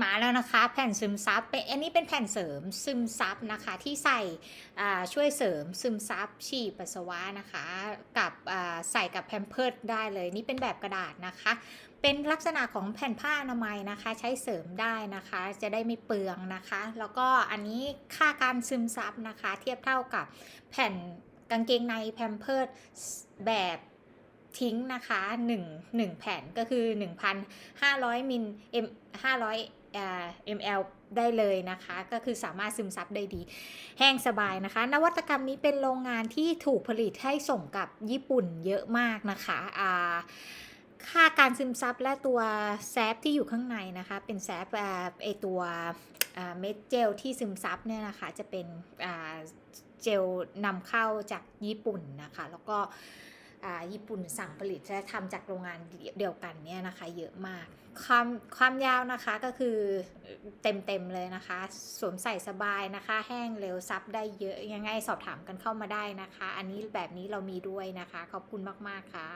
มาแล้วนะคะ แผ่นซึมซับเป็นอันนี้เป็นแผ่นเสริมซึมซับนะคะ ที่ใส่ช่วยเสริมซึมซับฉี่ปัสสาวะนะคะ กับใส่กับแพมเพิร์ดได้เลย นี่เป็นแบบกระดาษนะคะ เป็นลักษณะของแผ่นผ้าอนามัยนะคะ ใช้เสริมได้นะคะ จะได้ไม่เปลืองนะคะ แล้วก็อันนี้ค่าการซึมซับนะคะ เทียบเท่ากับแผ่นกางเกงในแพมเพิร์ดแบบทิ้งนะคะ1 1แผ่นก็คือ 1,500มิล m 500อ่า ml ได้เลยนะคะ ก็คือสามารถซึมซับได้ดี แห้งสบายนะคะ นวัตกรรมนี้เป็นโรงงานที่ถูกผลิตให้ส่งกับญี่ปุ่นเยอะมากนะคะค่าการซึมซับและตัวแซฟที่อยู่ข้างในนะคะ เป็นแซฟไอตัวเม็ดเจลที่ซึมซับเนี่ยนะคะจะเป็นเจลนำเข้าจากญี่ปุ่นนะคะ แล้วก็ ญี่ปุ่นสั่งผลิตและทำจากโรงงานเดียวกันเนี่ยนะคะ เยอะมาก ความความยาวนะคะก็คือเต็มเต็มเลยนะคะ สวมใส่สบายนะคะ แห้งเร็วซับได้เยอะยังไงสอบถามกันเข้ามาได้นะคะ อันนี้แบบนี้เรามีด้วยนะคะ ขอบคุณมาก ๆ ค่ะ